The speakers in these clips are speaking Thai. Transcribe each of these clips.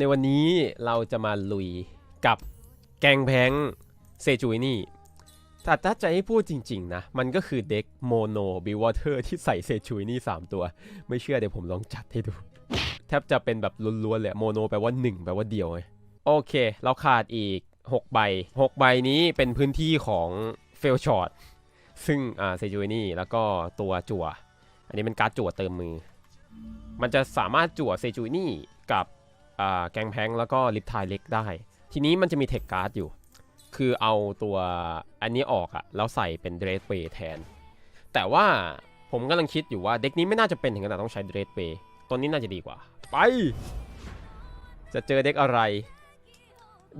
ในวันนี้เราจะมาลุยกับแกงแพงเซจูยนี่แต่ถ้าจะให้พูดจริง ๆ นะ มันก็คือเด็กโมโนบิวอเตอร์ที่ใส่เซจูยนี่ 3 ตัว ไม่เชื่อเดี๋ยวผมลองจัดให้ดู แทบจะเป็นแบบล้วนๆเลยโมโนแปลว่า 1 แปลว่าเดียวไงโอเค เราขาดอีก 6 ใบ 6 ใบนี้เป็นพื้นที่ของเฟลชอตซึ่งอ่าเซจูยนี่แล้วก็ตัวจั่ว อันนี้เป็นการ์ดจั่วเติมมือ มันจะสามารถจั่วเซจูยนี่กับ แกงแพงแล้วก็ลิปทายเล็กได้ ทีนี้มันจะมีเทคการ์ดอยู่ คือเอาตัวอันนี้ออกอะแล้วใส่เป็นเดรสเ a ย์แทน แต่ว่าผมกำลังคิดอยู่ว่าเด็กนี้ไม่น่าจะเป็นถึงขนาดต้องใช้เดรสเ a ย์ตัวนี้น่าจะดีกว่า ไป จะเจอเด็กอะไร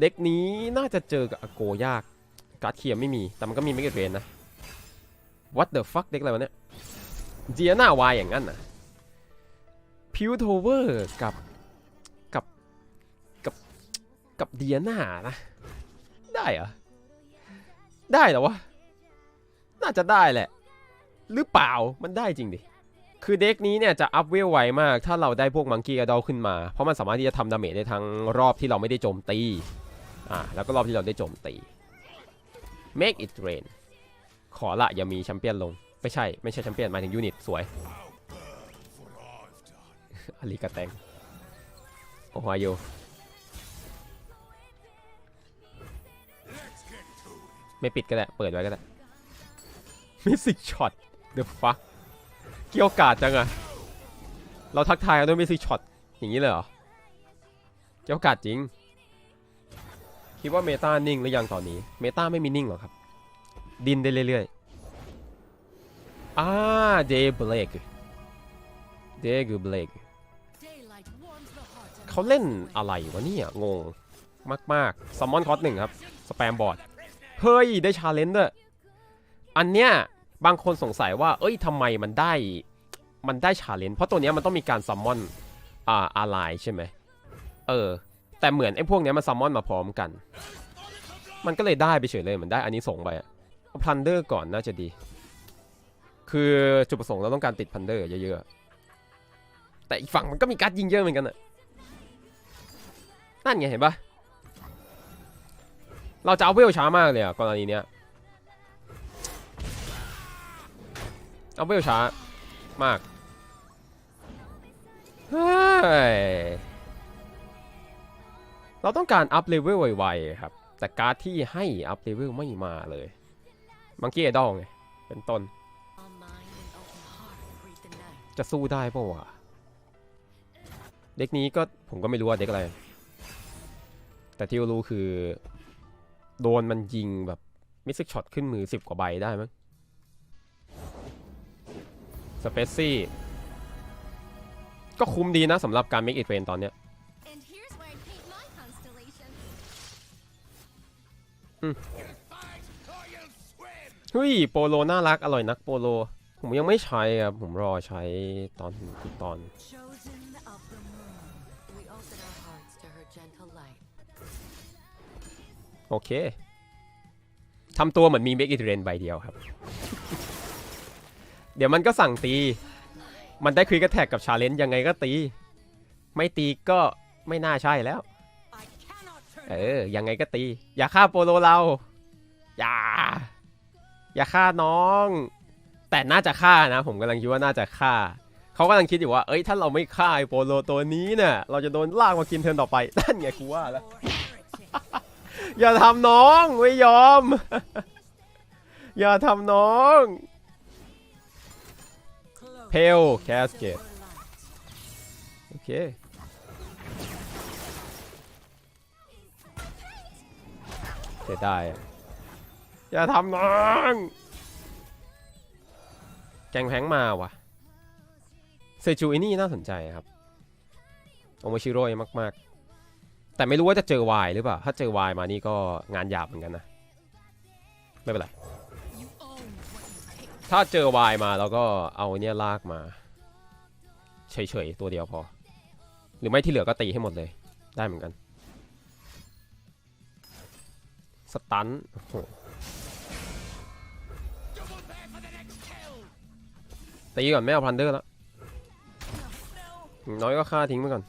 เด็กนี้น่าจะเจอกับอโกยาก การ์ดเคียร์ไม่มี แต่มันก็มีเมกเกเรนนะ What the fuck เด็กอะไรวะเนี่ยเจียนาวายอย่างนั้นนะพิวโทเวอร์กับ กับเดียนานะ ได้เหรอ ได้เหรอวะ น่าจะได้แหละ หรือเปล่ามันได้จริงดิ คือเด็กนี้เนี่ยจะอัพเวลไวมาก ถ้าเราได้พวกมังกี้อดอลขึ้นมา เพราะมันสามารถที่จะทำดาเมจได้ทั้งรอบที่เราไม่ได้โจมตี อ่า แล้วก็รอบที่เราได้โจมตี make it rain ขอละอย่ามีแชมเปี้ยนลง ไม่ใช่ ไม่ใช่แชมเปี้ยนหมายถึงยูนิตสวยอาริกาแตงโอ้โหโย ไม่ปิดก็ได้ เปิดไว้ก็ได้มิสิกช็อต the fuck เกี่ยวกาดจังอะเราทักทายกันด้วยมิสิกช็อตอย่างนี้เลยเหรอ เกี่ยวกาดจริง คิดว่าเมตานิ่งหรือยังตอนนี้ เมตาไม่มีนิ่งหรอครับ ดินได้เรื่อยๆอ่าเดย์เบลกเดย์กูเบลกเขาเล่นอะไรวะเนี่ยงงมากๆซัมมอนคอสหนึ่งครับ สแปมบอร์ด เฮ้ย ได้ชาเลนจ์ด้วย อันเนี้ยบางคนสงสัยว่า เอ้ยทำไมมันได้ มันได้ชาเลนจ์ เพราะตัวเนี้ยมันต้องมีการซัมมอน อ่าอาไลใช่ไหม เออ แต่เหมือนไอ้พวกเนี้ยมันซัมมอนมาพร้อมกัน มันก็เลยได้ไปเฉยเลยเหมือนได้อันนี้ส่งไปอะพลันเดอร์ก่อนน่าจะดี คือจุดประสงค์เราต้องการติดพันเดอร์เยอะๆ แต่อีกฝั่งมันก็มีการ์ดยิงเยอะเหมือนกันอะนั่นไงเห็นปะ เราจะเอาเวลช้ามากเลยอะกรณีเนี้ยเอาเวลช้ามากเฮ้ยเราต้องการอัพเลเวลไวๆครับ แต่การ์ดที่ให้อัพเลเวลไม่มาเลยมังกี้ไอดอลไงเป็นต้น จะสู้ได้ปะวะเด็กนี้ก็ผมก็ไม่รู้ว่าเด็กอะไร แต่ที่รู้คือ โดนมันยิงแบบมิสซิกช็อตขึ้นมือ10กว่าใบได้มั้งสเปซซี่ก็คุ้มดีนะสำหรับการเม k อิ t เ a นตอนเนี้ย And here's where I paint my constellation. เฮ้ยโปโลน่ารักอร่อยนักโปโล ผมยังไม่ใช้ครับผมรอใช้ตอนทุกตอน โอเคทำตัวเหมือนมีเม k อิ t เ a นใบเดียวครับ เดี๋ยวมันก็สั่งตี มันได้ควิกแท็กกับชาเลนจ์ยังไงก็ตี ไม่ตีก็ไม่น่าใช่แล้ว เออ ยังไงก็ตี อย่าฆ่าโปโลเรา อย่า อย่าฆ่าน้อง แต่น่าจะฆ่านะ ผมกำลังคิดว่าน่าจะฆ่า เขากำลังคิดอยู่ว่า เอ้ย ถ้าเราไม่ฆ่าไอโปโลตัวนี้เนี่ย เราจะโดนลากมากินเทิร์นต่อไป นั่นไงกูว่าแล้ว อย่าทำน้องไม่ยอม อย่าทำน้อง เพลแคสเกตโอเคเสียดายอย่าทำน้อง แกงแพงมาว่ะเซจูอินี่น่าสนใจครับ โอโมชิโร่มากๆ แต่ไม่รู้ว่าจะเจอวายหรือเปล่า ถ้าเจอวายมานี่ก็งานหยาบเหมือนกันนะ ไม่เป็นไร ถ้าเจอวายมาเราก็เอาเนี่ยลากมา เฉยๆ ตัวเดียวพอ หรือไม่ที่เหลือก็ตีให้หมดเลย ได้เหมือนกัน สตันตีก่อนไม่เอาพันเดอร์แล้วน้อยก็ฆ่าทิ้งไปก่อน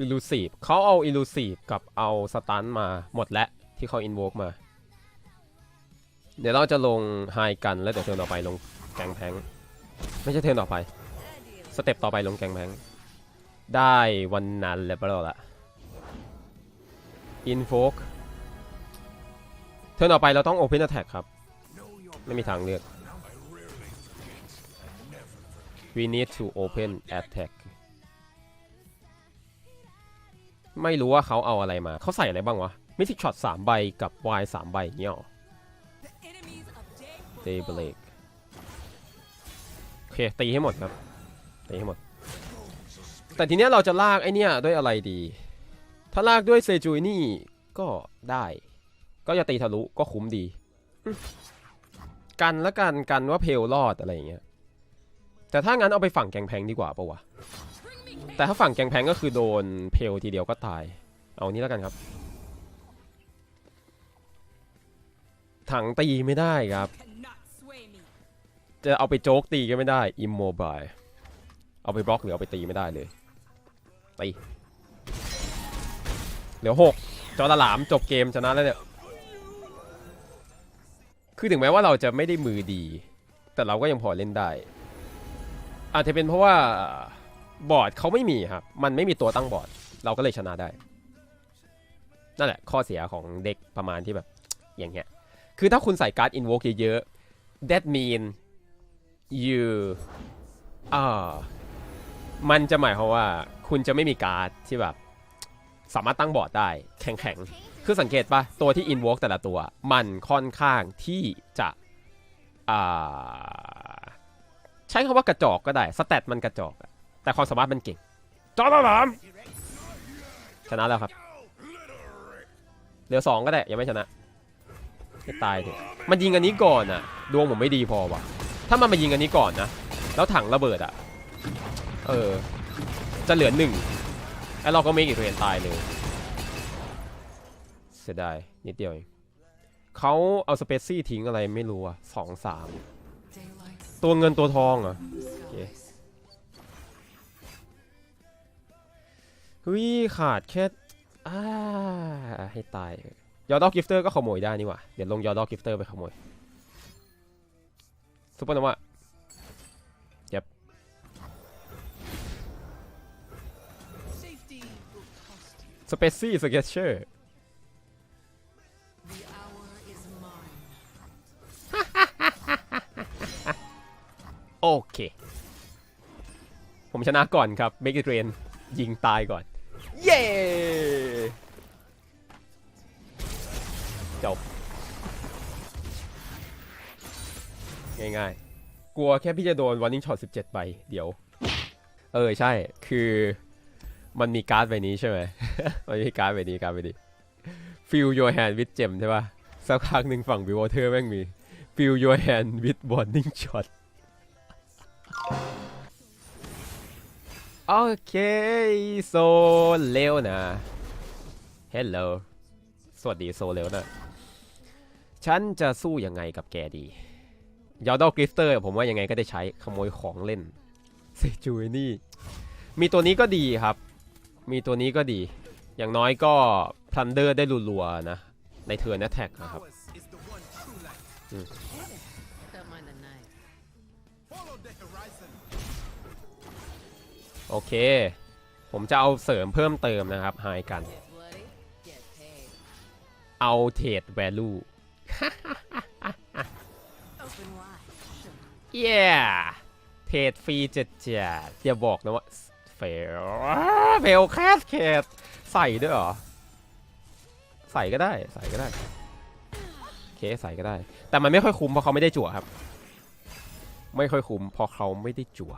อิลูซีฟเขาเอาอิลูซีฟกับเอาสตันมาหมดแล้วที่เขาอินโวกมา เดี๋ยวเราจะลงไฮกันแล้วเดี๋ยวเทิร์นต่อไปลงแกงแพงไม่ใช่เทิร์นต่อไป สเต็ปต่อไปลงแกงแพงได้วันนั้นแล้วเปล่าละอินโฟกเทิร์นต่อไปเราต้องโอเพนแท็กครับ ไม่มีทางเลือก we need to open attack ไม่รู้ว่าเขาเอาอะไรมา เขาใส่อะไรบ้างวะมิสิช็อตสามใบกับ Y สามใบเนี่ยหรอ Day Break โอเคตีให้หมดครับ ตีให้หมด แต่ทีเนี้ยเราจะลากไอเนี้ยด้วยอะไรดี ถ้าลากด้วยเซจูนี่ก็ได้ ก็จะตีทะลุก็คุ้มดี กันละกันกันว่าเพลรอดอะไรอย่างเงี้ย แต่ถ้างั้นเอาไปฝั่งแกงแพงดีกว่าปะวะ แต่ถ้าฝั่งแกงแพงก็คือโดนเพลทีเดียวก็ตาย เอานี้แล้วกันครับ ถังตีไม่ได้ครับ จะเอาไปโจ๊กตีก็ไม่ได้ immobile เอาไปบล็อกหรือเอาไปตีไม่ได้เลยตีเหลือหกจอละหลามจบเกมชนะแล้วเนี่ยคือถึงแม้ว่าเราจะไม่ได้มือดี แต่เราก็ยังพอเล่นได้ อาจจะเป็นเพราะว่า บอร์ดเขาไม่มีครับ มันไม่มีตัวตั้งบอร์ด เราก็เลยชนะได้ นั่นแหละข้อเสียของเด็กประมาณที่แบบ อย่างเงี้ย คือถ้าคุณใส่การ์ด invoke เยอะๆ that mean you อ่ามันจะหมายความว่าคุณจะไม่มีการ์ดที่แบบ สามารถตั้งบอร์ดได้ แข็งๆ คือสังเกตปะตัวที่ invoke แต่ละตัว มันค่อนข้างที่จะอ่าใช้คำว่ากระจอกก็ได้สเตตมันกระจอก แต่ความสามารถมันเก่งจอร์หลามชนะแล้วครับเหลือสองก็ได้ยังไม่ชนะให้ตายเถอะมันยิงอันนี้ก่อนอะดวงผมไม่ดีพอว่ะ ถ้ามันมายิงอันนี้ก่อนนะ แล้วถังระเบิดอะเออ จะเหลือหนึ่งแล้วเราก็ไม่กี่ตัวเองตายเลยเสียดายนิดเดียวเองเขาเอาสเปซซี่ทิ้งอะไรไม่รู้อะสองสาม Daylight ตัวเงินตัวทองเหรอ skies. ฮ้ยขาดแค่อ่าให้ตายเถอะยอดอกกิฟเตอร์ก็ขโมยได้นี่หว่าเดี๋ยวลงยอดอกกิฟเตอร์ไปขโมยซุปเปอร์โนวา Safety will cost you. สเปซี่สเกตเชอร์ The hour is mine. โอเค ผมชนะก่อนครับเมกิเทรนยิงตายก่อน เย้จบง่ายๆ กลัวแค่พี่จะโดนวันนิ่งช็อต17ใบเดี๋ยว เออ ใช่ คือมันมีการ์ดใบนี้ใช่ไหม มันมีการ์ดใบนี้การ์ดใบนี้ Fill your hand with gem ใช่ป่ะ สักพักหนึ่งฝั่ง b ิวเทอร์แม่งมี Fill your hand with warning shot โอเคโซเลวนะ Hello สวัสดีโซเลวนะ ฉันจะสู้ยังไงกับแกดียอดอกกริฟเตอร์ผมว่ายังไงก็ได้ใช้ขโมยของเล่นเซจูนี่ มีตัวนี้ก็ดีครับ มีตัวนี้ก็ดี อย่างน้อยก็พลันเดอร์ได้รัวๆนะ ในเทิร์นแอทแทกนะครับ โอเค ผมจะเอาเสริมเพิ่มเติมนะครับไฮกัน เอาเทรดแวลูเย้เทรดฟรีเจะจะอย่าบอกนะว่าเฟลเฟลแคสเคดใส่ด้วยเหรอ ใส่ก็ได้ใส่ก็ได้โอเคใส่ก็ได้ แต่มันไม่ค่อยคุ้มเพราะเขาไม่ได้จั่วครับ ไม่ค่อยคุ้มเพราะเขาไม่ได้จั่ว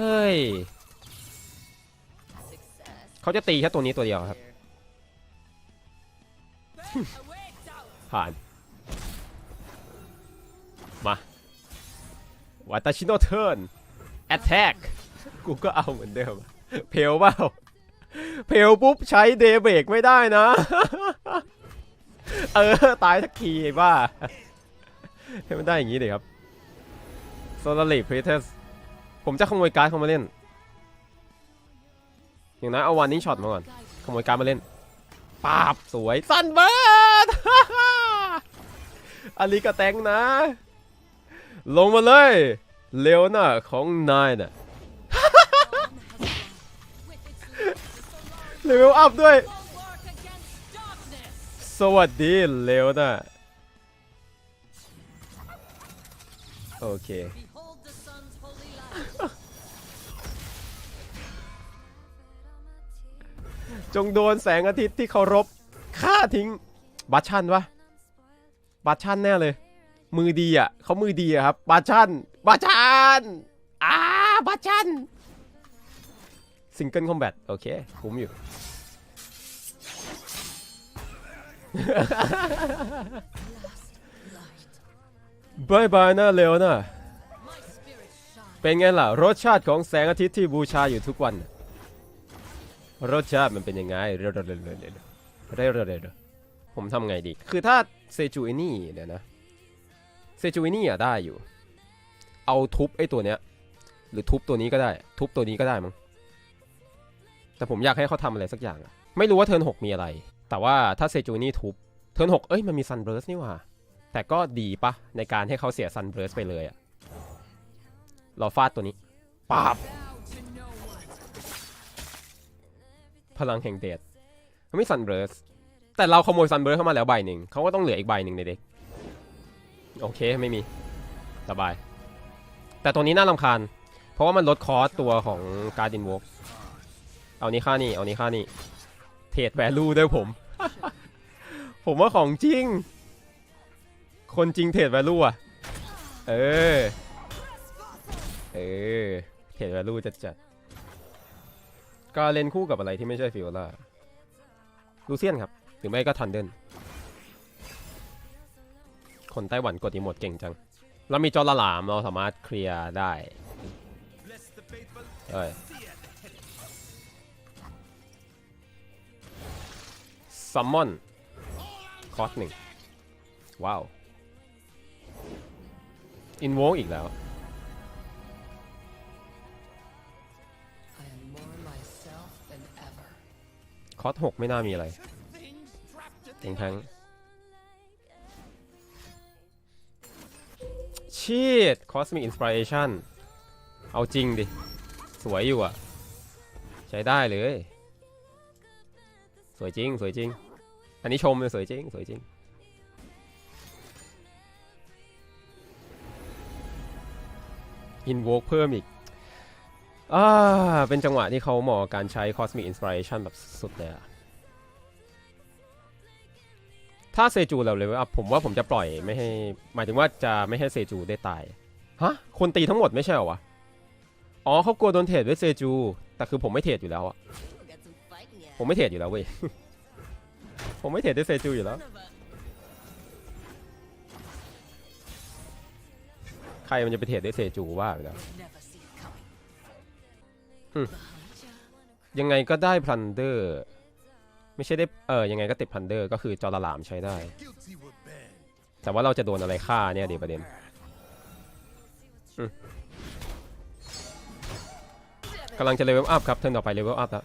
ฮ้ย Success. เขาจะตีแค่ตัวนี้ตัวเดียวครับ ผ่าน มาวัตชิโนเทิร์นแอตแทกกูก็เอาเหมือนเดิม เพลเปล่าเพลปุ๊บใช้เดย์เบรกไม่ได้นะ เออ ตายสักทีไอ้บ้าให้มันได้อย่างนี้เลยครับโซลาริเพเทส ผมจะขโมยการ์ดเขามาเล่น อย่างนั้นเอาวันนี้ช็อตมาก่อน ขโมยการ์ดมาเล่นปาบสวยซันเบิร์ดอันนี้ก็แตงนะ ลงมาเลยเร็วน่ะของนายน่ะเลเวลอัพด้วย สวัสดีเร็วน่ะโอเค จงโดนแสงอาทิตย์ที่เคารพฆ่าทิ้งบัชชันวะบัชชันแน่เลย มือดีอะเขามือดีอะครับบัชชันบัชชันอ่าบัชชันซิงเกิลคอมแบทโอเคคุ้มอยู่ บายบายนะเร็วนะเป็นไงล่ะ รสชาติของแสงอาทิตย์ที่บูชาอยู่ทุกวัน รสชาติมันเป็นยังไงเร็วๆๆๆๆเร็วๆๆๆผมทำไงดี คือถ้าเซจูอินี่เดี๋ยนะเซจูอินี่อะได้อยู่ เอาทุบไอ้ตัวเนี้ย หรือทุบตัวนี้ก็ได้ ทุบตัวนี้ก็ได้มั้งแต่ผมอยากให้เขาทำอะไรสักอย่างอะไม่รู้ว่าเทิร์นหกมีอะไร แต่ว่าถ้าเซจูอินี่ทุบเทิร์นหกเอ้ยมันมีซันเบิร์สนี่หว่าแต่ก็ดีปะในการให้เขาเสียซันเบิร์สไปเลยอะเราฟาดตัวนี้ปาบ พลังแห่งเดชมันไม่ซันเบิร์สแต่เราขโมยซันเบิร์สเข้ามาแล้วใบหนึ่งเขาก็ต้องเหลืออีกใบหนึ่งในเด็กโอเคไม่มีสบาย แต่ตัวนี้น่ารำคาญ เพราะว่ามันลดคอสตัวของการดินวอล์กเอานี้ค่านี่เอานี้ค่านี่เทรดแวลูด้วยผม ผมว่าของจริง คนจริงเทรดแวลูอะ เออ เออ เทรดแวลูจัดจัดๆ ก็เล่นคู่กับอะไรที่ไม่ใช่ฟิโอลาลูเซียนครับ หรือไม่ก็ทันเดิลคนไต้หวันกดอีโมดเก่งจัง เรามีจอละหลามเราสามารถเคลียร์ได้เอ้ยซัมมอน คอสหนึ่งว้าว อินโวอีกแล้ว คอสหกไม่น่ามีอะไร Things trapped at เองทั้งชีดคอสมิกอินสปิเรชันเอาจริงดิ สวยอยู่อะ ใช้ได้เลย สวยจริง สวยจริง อันนี้ชมเลยสวยจริง สวยจริงอินโวกเพิ่มอีก อ่าเป็นจังหวะที่เขาเหมาะกับการใช้ Cosmic Inspiration แบบสุดเลยอะถ้าเซจูเราเลยว่าผมว่าผมจะปล่อยไม่ให้ หมายถึงว่าจะไม่ให้เซจูได้ตาย ฮะ คนตีทั้งหมดไม่ใช่เหรอวะ อ๋อเขากลัวโดนเทรดด้วยเซจู แต่คือผมไม่เทรดอยู่แล้วอะ Got some fighting ya. ผมไม่เทรดอยู่แล้วเว้ย ผมไม่เทรดด้วยเซจูอยู่แล้ว ใครมันจะไปเทรดด้วยเซจูว่าไปแล้ว ยังไงก็ได้พลันเดอร์ ไม่ใช่ได้ เออยังไงก็ติดพลันเดอร์ ก็คือจอระหลามใช้ได้ แต่ว่าเราจะโดนอะไรฆ่าเนี่ยเดี๋ยวประเด็นอืมกำลังจะเลเวลอัพครับเทิร์นต่อไปเลเวลอัพแล้ว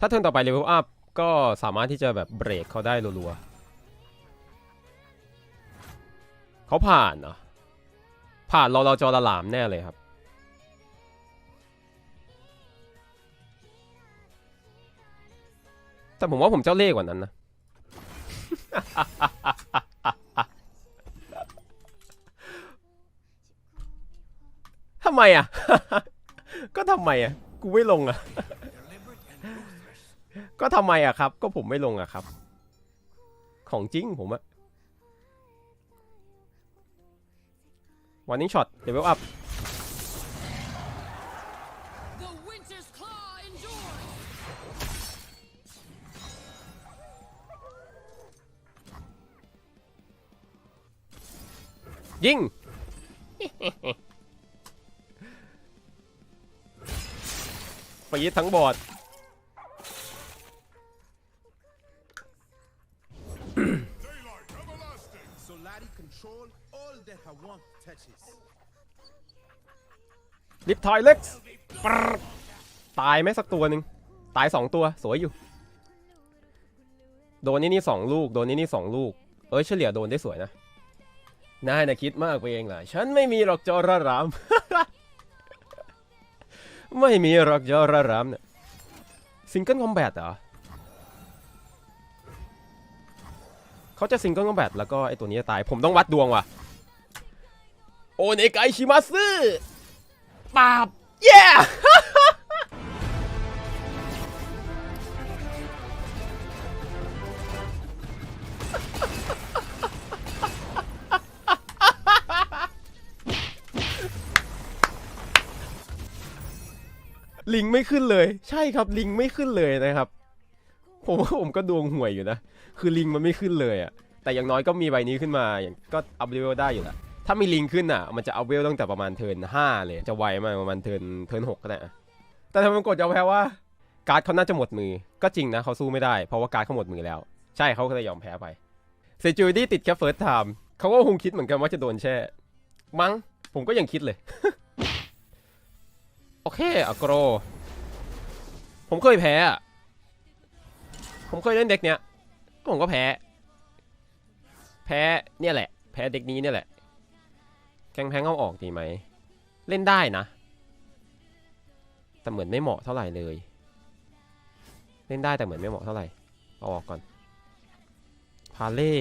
ถ้าเทิร์นต่อไปเลเวลอัพก็สามารถที่จะแบบเบรกเขาได้รัวๆเขาผ่านเหรอผ่านเราเราจอระหลามแน่เลยครับ แต่ผมว่าผมเจ้าเล่ห์กว่านั้นนะ ทำไมอะ ก็ทำไมอะ กูไม่ลงอะ ก็ทำไมอะครับ ก็ผมไม่ลงอะครับ ของจริงผมอะวันนี้ช็อตเลเวลอัพ ยิงปีดทั้งบอร์ดลิฟทอยเล็กตายไหมสักตัวหนึ่งตายสองตัวสวยอยู่ โดนนี่นี่สองลูก โดนนี่นี่สองลูก เอ้ยเฉลี่ยโดนได้สวยนะ นายนะคิดมากไปเองแหละฉันไม่มีหรอกจอระราม ไม่มีหรอกจอระรามเนี่ยซิงเกิลคอมแบทเหรอเขาจะซิงเกิลคอมแบทแล้วก็ไอตัวนี้จะตาย ผมต้องวัดดวงว่ะ โอเนไกชิมาซึปาบ เย้ ลิงไม่ขึ้นเลย ใช่ครับลิงไม่ขึ้นเลยนะครับผมว่าผมก็ดวงห่วยอยู่นะ คือลิงมันไม่ขึ้นเลยอะแต่อย่างน้อยก็มีใบนี้ขึ้นมาอย่างก็อัพเลเวลได้อยู่แหละถ้ามีลิงขึ้นอะ มันจะอัพเวลตั้งแต่ประมาณเทิร์นห้าเลยจะไวมากประมาณเทิร์นเทิร์นหกก็ได้อะแต่ทำไมมันกดจะแพ้ว่าการ์ดเขาน่าจะหมดมือ ก็จริงนะเขาสู้ไม่ได้เพราะว่าการ์ดเขาหมดมือแล้ว ใช่เขาก็เลยยอมแพ้ไปเซจูดี้ติดแค่เฟิร์สไทม์เขาก็คงคิดเหมือนกันว่าจะโดนแช่ มั้งผมก็ยังคิดเลย โอเคอะโกรผมเคยแพ้อะผมเคยเล่นเด็กเนี้ยผมก็แพ้ แพ้เนี่ยแหละ แพ้เด็กนี้เนี่ยแหละ แกงแพงเอาออกดีไหม เล่นได้นะ แต่เหมือนไม่เหมาะเท่าไหร่เลย เล่นได้แต่เหมือนไม่เหมาะเท่าไหร่ เอาออกก่อน พาเล่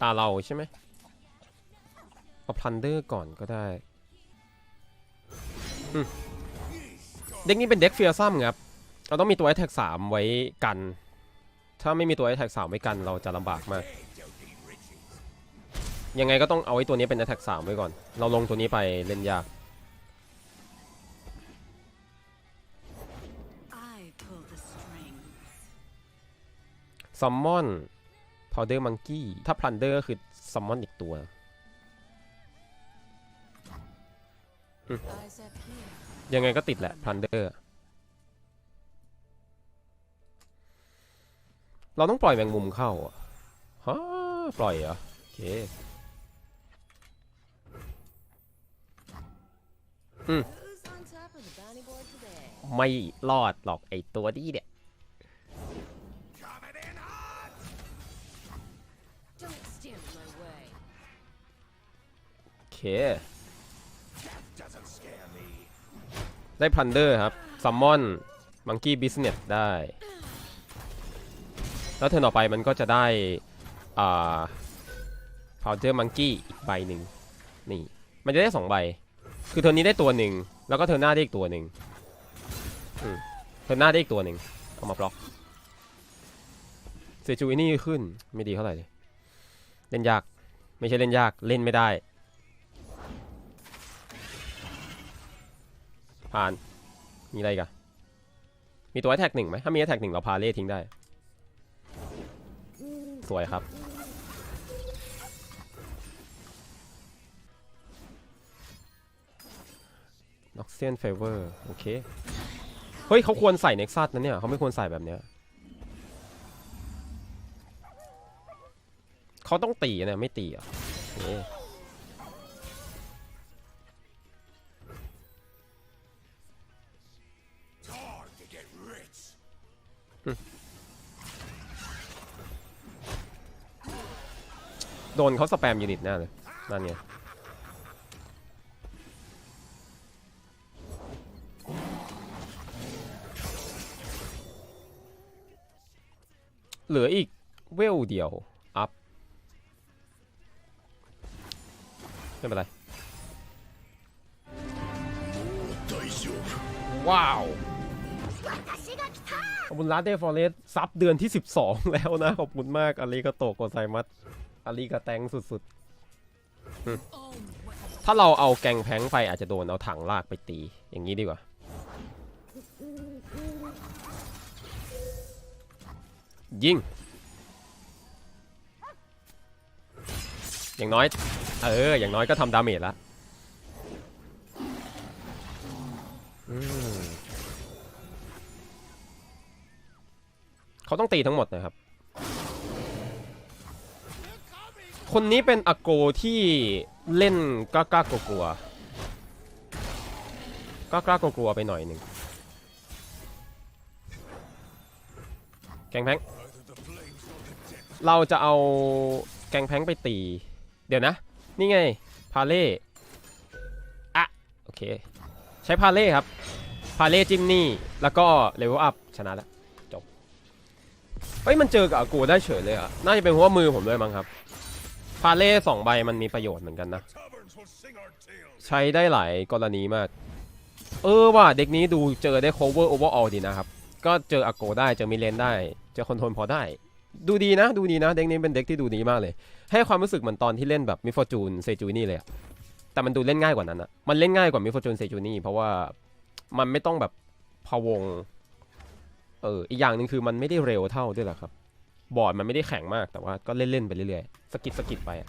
ตาเราใช่ไหม เอาพลันเดอร์ก่อนก็ได้อืมเด็กนี้เป็นเด็กเฟียซัมครับ เราต้องมีตัวไอแท็กสามไว้กัน ถ้าไม่มีตัวไอแท็กสามไว้กันเราจะลำบากมาก ยังไงก็ต้องเอาไอ้ตัวนี้เป็น attack 3ไว้ก่อน เราลงตัวนี้ไปเล่นยาก I pull the strings. ซัมมอน powder monkey ถ้า plunder ก็คือซัมมอนอีกตัว ยังไงก็ติดแหละ plunder เราต้องปล่อยแมงมุมเข้าฮะปล่อยเหรอโอเค Who's on top of the bounty board today? ไม่รอดหรอกไอตัวนี้เนี่ยโอเค ได้ plunder ครับซัมมอน monkey business ได้ แล้วเทิร์นต่อไปมันก็จะได้อ่า powder monkey อีกใบหนึ่งนี่ มันจะได้สองใบ คือเทิร์นนี้ได้ตัวหนึ่งแล้วก็เทิร์หน้าได้อีกตัวหนึ่งอืมเทิร์หน้าได้อีกตัวหนึ่งเอามาบล็อกเซจูอินี่ขึ้นไม่ดีเท่าไหร่เลยเล่นยาก ไม่ใช่เล่นยากเล่นไม่ได้ ผ่าน มีอะไรกันมีตัวแท็กหนึ่งไหมถ้ามีแท็กหนึ่งเราพาเล่ทิ้งได้ สวยครับ น็อกเซียนเฟเวอร์ โอเค เฮ้ย เขาควรใส่เน็กซัสนะเนี่ย เขาไม่ควรใส่แบบเนี้ยเขาต้องตีนะ ไม่ตีอะ โดนเขาสแปมยูนิตแน่เลยนั่นไงเหลืออีกเวลเดียว อัพ ไม่เป็นไร ว้าวขอบคุณร้าเดฟฟอเรสซับเดือนที่ 12 แล้วนะ ขอบคุณมากอาริกาโตโกไซมัส อาริกาแตงสุดๆอืมถ้าเราเอาแกงแพงไปอาจจะโดนเอาถังลากไปตี อย่างนี้ดีกว่า ยิง อย่างน้อย เออ อย่างน้อยก็ทำดาเมจละอืมเขาต้องตีทั้งหมดนะครับ คนนี้เป็นอาโกที่เล่นกล้ากล้ากลัวๆก็กล้ากลัวๆไปหน่อยหนึ่งแกงแพงเราจะเอาแกงแพงไปตี เดี๋ยวนะ นี่ไง พาเล่อะโอเค ใช้พาเล่ครับ พาเล่จิมนี่ แล้วก็เลเวลอัพชนะแล้ว จบ เฮ้ย มันเจอกับอากูได้เฉยเลยอะ น่าจะเป็นเพราะว่ามือผมด้วยมั้งครับ พาเล่สองใบมันมีประโยชน์เหมือนกันนะ ใช้ได้หลายกรณีมาก เออว่ะเด็กนี้ดูเจอได้ cover overall ดีนะครับ ก็เจออโกได้ เจอมิเลนได้ เจอคอนโทรลพอได้ ดูดีนะ ดูดีนะ เด็กนี้เป็นเด็กที่ดูดีมากเลย ให้ความรู้สึกเหมือนตอนที่เล่นแบบมิฟอร์จูนเซจูนี่เลย แต่มันดูเล่นง่ายกว่านั้นอะมันเล่นง่ายกว่ามิฟอร์จูนเซจูนี่เพราะว่ามันไม่ต้องแบบพะวง เออ อีกอย่างหนึ่งคือมันไม่ได้เร็วเท่าด้วยแหละครับ บอร์ดมันไม่ได้แข็งมากแต่ว่าก็เล่นๆไปเรื่อยๆสกิดสกิดไปอะ